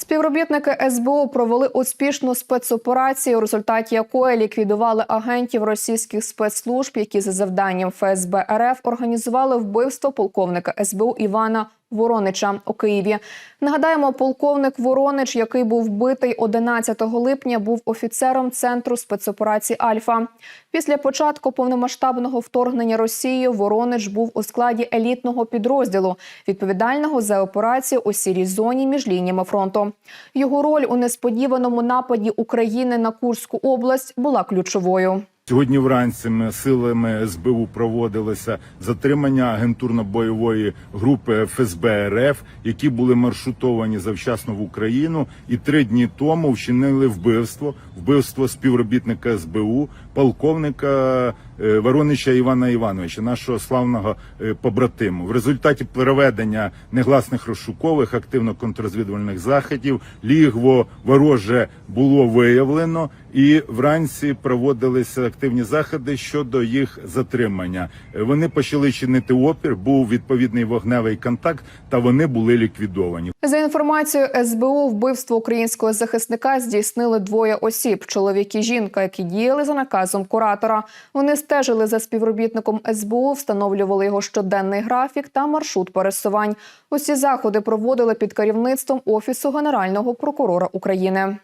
Співробітники СБУ провели успішну спецоперацію, у результаті якої ліквідували агентів російських спецслужб, які за завданням ФСБ РФ організували вбивство полковника СБУ Івана Воронича у Києві. Нагадаємо, полковник Воронич, який був вбитий 11 липня, був офіцером центру спецоперації Альфа. Після початку повномасштабного вторгнення Росії Воронич був у складі елітного підрозділу, відповідального за операцію у сірій зоні між лініями фронту. Його роль у несподіваному нападі України на Курську область була ключовою. Сьогодні вранці ми силами СБУ проводилося затримання агентурно-бойової групи ФСБ РФ, які були маршрутовані завчасно в Україну, і три дні тому вчинили вбивство, вбивство співробітника СБУ, полковника Воронича Івана Івановича, нашого славного е, побратиму. В результаті проведення негласних розшукових активно-контррозвідувальних заходів лігво вороже було виявлено, і вранці проводилися активні заходи щодо їх затримання. Е, Вони почали чинити опір, був відповідний вогневий контакт, та вони були ліквідовані. За інформацією СБУ, вбивство українського захисника здійснили двоє осіб: чоловік і жінка, які діяли за наказом куратора. Вони стежили за співробітником СБУ, встановлювали його щоденний графік та маршрут пересувань. Усі заходи проводили під керівництвом офісу генерального прокурора України.